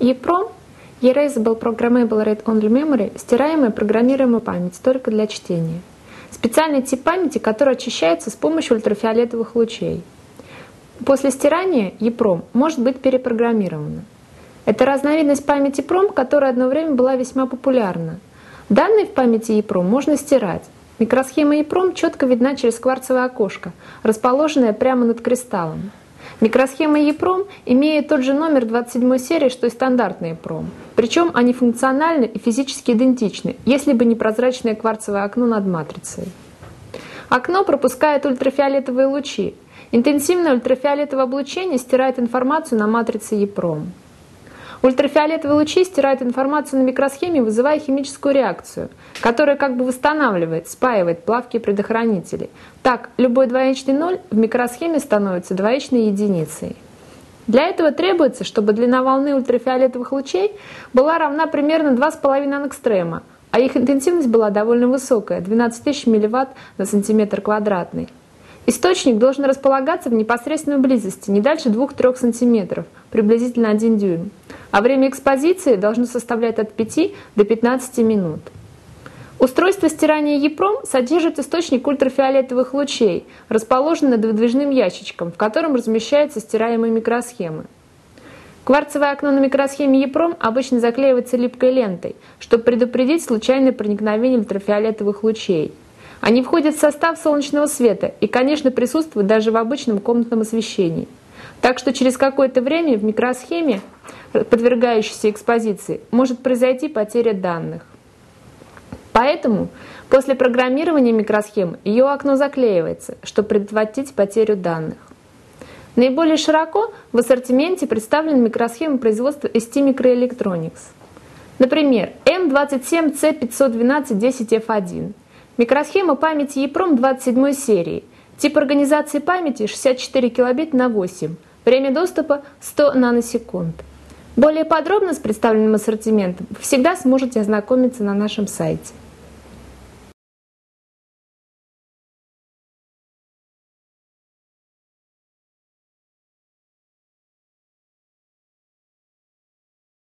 EEPROM – Erasable Programmable Read-Only Memory – стираемая программируемая память только для чтения. Специальный тип памяти, который очищается с помощью ультрафиолетовых лучей. После стирания EEPROM может быть перепрограммирована. Это разновидность памяти PROM, которая одно время была весьма популярна. Данные в памяти EEPROM можно стирать. Микросхема EEPROM четко видна через кварцевое окошко, расположенное прямо над кристаллом. Микросхема EEPROM имеет тот же номер 27 серии, что и стандартный EEPROM. Причем они функциональны и физически идентичны, если бы не прозрачное кварцевое окно над матрицей. Окно пропускает ультрафиолетовые лучи. Интенсивное ультрафиолетовое облучение стирает информацию на матрице EEPROM. Ультрафиолетовые лучи стирают информацию на микросхеме, вызывая химическую реакцию, которая как бы восстанавливает, спаивает плавки предохранителей. Так, любой двоичный ноль в микросхеме становится двоичной единицей. Для этого требуется, чтобы длина волны ультрафиолетовых лучей была равна примерно 2,5 ангстрема, а их интенсивность была довольно высокая – 12 тысяч милливатт на сантиметр квадратный. Источник должен располагаться в непосредственной близости, не дальше 2-3 см, приблизительно 1 дюйм, а время экспозиции должно составлять от 5 до 15 минут. Устройство стирания EPROM содержит источник ультрафиолетовых лучей, расположенный над выдвижным ящичком, в котором размещаются стираемые микросхемы. Кварцевое окно на микросхеме EPROM обычно заклеивается липкой лентой, чтобы предупредить случайное проникновение ультрафиолетовых лучей – они входят в состав солнечного света и, конечно, присутствуют даже в обычном комнатном освещении. Так что через какое-то время в микросхеме, подвергающейся экспозиции, может произойти потеря данных. Поэтому после программирования микросхемы ее окно заклеивается, чтобы предотвратить потерю данных. Наиболее широко в ассортименте представлены микросхемы производства ST Microelectronics. Например, M27C51210F1 – Микросхема памяти EEPROM 27 серии. Тип организации памяти 64 килобит на 8. Время доступа 100 наносекунд. Более подробно с представленным ассортиментом всегда сможете ознакомиться на нашем сайте.